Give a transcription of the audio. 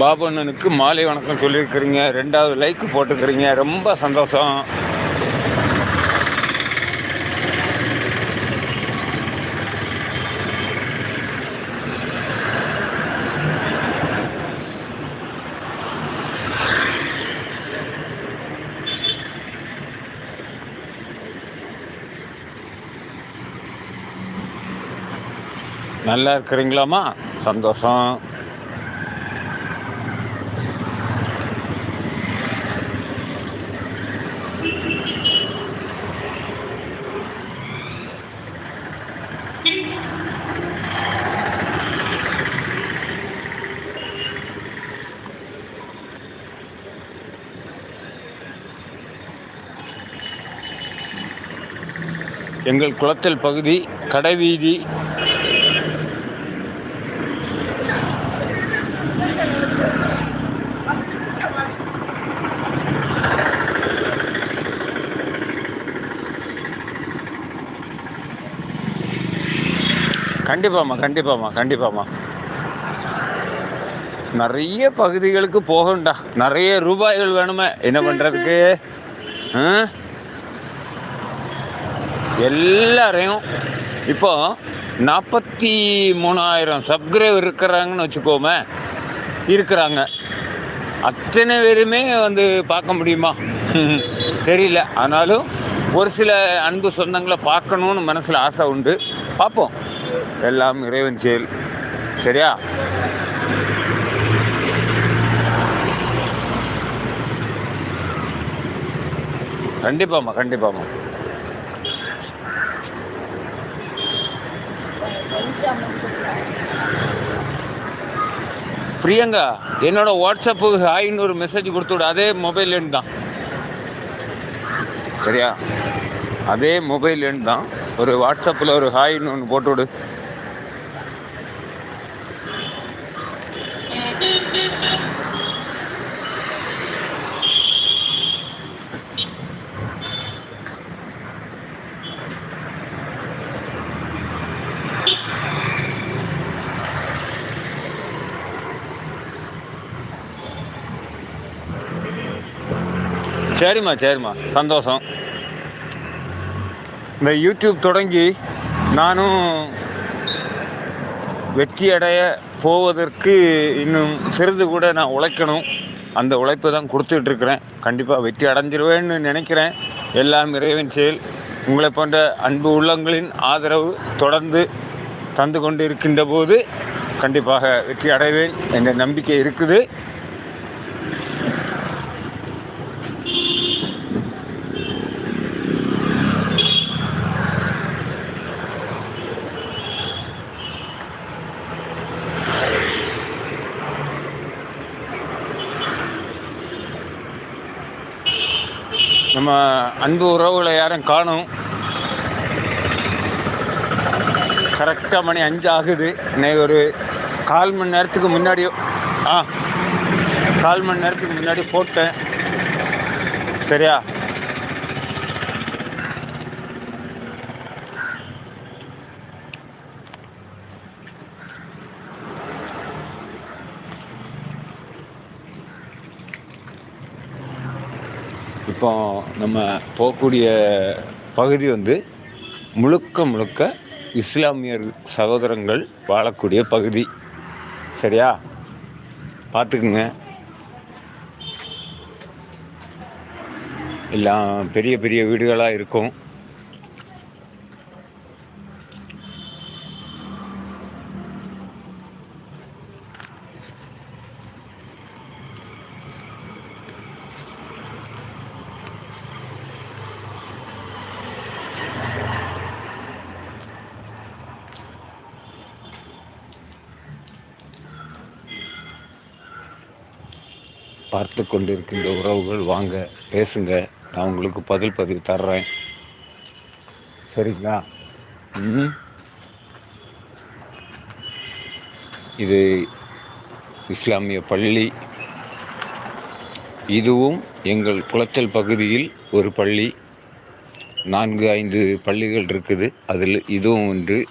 பாபண்ணனுக்கு மாலை வணக்கம் சொல்லியிருக்கிறீங்க. ரெண்டாவது லைக் போட்டுக்கிறீங்க. ரொம்ப சந்தோஷம். நல்லா இருக்கிறீங்களாம்மா? சந்தோஷம். எங்கள் குளத்தல் பகுதி கடைவீதி. கண்டிப்பாம்மா கண்டிப்பாம்மா கண்டிப்பாம்மா. நிறைய பகுதிகளுக்கு போகண்டா நிறைய ரூபாய்கள் வேணுமே. என்ன பண்ணுறதுக்கு எல்லாரையும் இப்போ நாற்பத்தி மூணாயிரம் சப்ஸ்கிரைபர் இருக்கிறாங்கன்னு வச்சுக்கோமே இருக்கிறாங்க. அத்தனை பேருமே வந்து பார்க்க முடியுமா? தெரியல. ஆனாலும் ஒரு சில அன்பு சொந்தங்களை பார்க்கணுன்னு மனசில் ஆசை உண்டு. பார்ப்போம். எல்லாம் இறைவன் செயல். சரியா? கண்டிப்பாம்மா கண்டிப்பாம்மா. பிரியங்கா என்னோட வாட்ஸ்அப்புக்கு ஹாய்னு ஒரு மெசேஜ் கொடுத்து அதே மொபைல் எண் தான். சரியா? அதே மொபைல் எண் தான். ஒரு வாட்ஸ்அப்பில் ஒரு ஹாய்னு ஒன்று போட்டு சரிம்மா சரிம்மா. சந்தோஷம். இந்த யூடியூப் தொடங்கி நானும் வெற்றி அடைய போவதற்கு இன்னும் சிறிது கூட நான் உழைக்கணும். அந்த உழைப்பை தான் கொடுத்துட்ருக்குறேன். கண்டிப்பாக வெற்றி அடைஞ்சிருவேன்னு நினைக்கிறேன். எல்லாம் இறைவன் செயல். உங்களை போன்ற அன்பு உள்ளங்களின் ஆதரவு தொடர்ந்து தந்து கொண்டு இருக்கின்ற போது கண்டிப்பாக வெற்றி அடைவேன் என்ற நம்பிக்கை இருக்குது. நம்ம அன்பு உறவுகளை யாரும் காணும். கரெக்டாக மணி அஞ்சு ஆகுது இன்னைக்கு ஒரு கால் மணி நேரத்துக்கு முன்னாடி ஆ கால் மணி நேரத்துக்கு முன்னாடி போட்டேன். சரியா? இப்போ நம்ம போகக்கூடிய பகுதி வந்து முழுக்க முழுக்க இஸ்லாமியர் சகோதரங்கள் வாழக்கூடிய பகுதி. சரியா? பார்த்துக்குங்க. எல்லாம் பெரிய பெரிய வீடுகளாக இருக்கும். பார்த்து கொண்டிருக்கின்ற உறவுகள் வாங்க பேசுங்க. நான் உங்களுக்கு பதில் பதிவு தர்றேன். சரிங்களா? இது இஸ்லாமிய பள்ளி. இதுவும் எங்கள் குளச்சல் பகுதியில் ஒரு பள்ளி. நான்கு ஐந்து பள்ளிகள் இருக்குது. அதில் இதுவும் ஒன்று.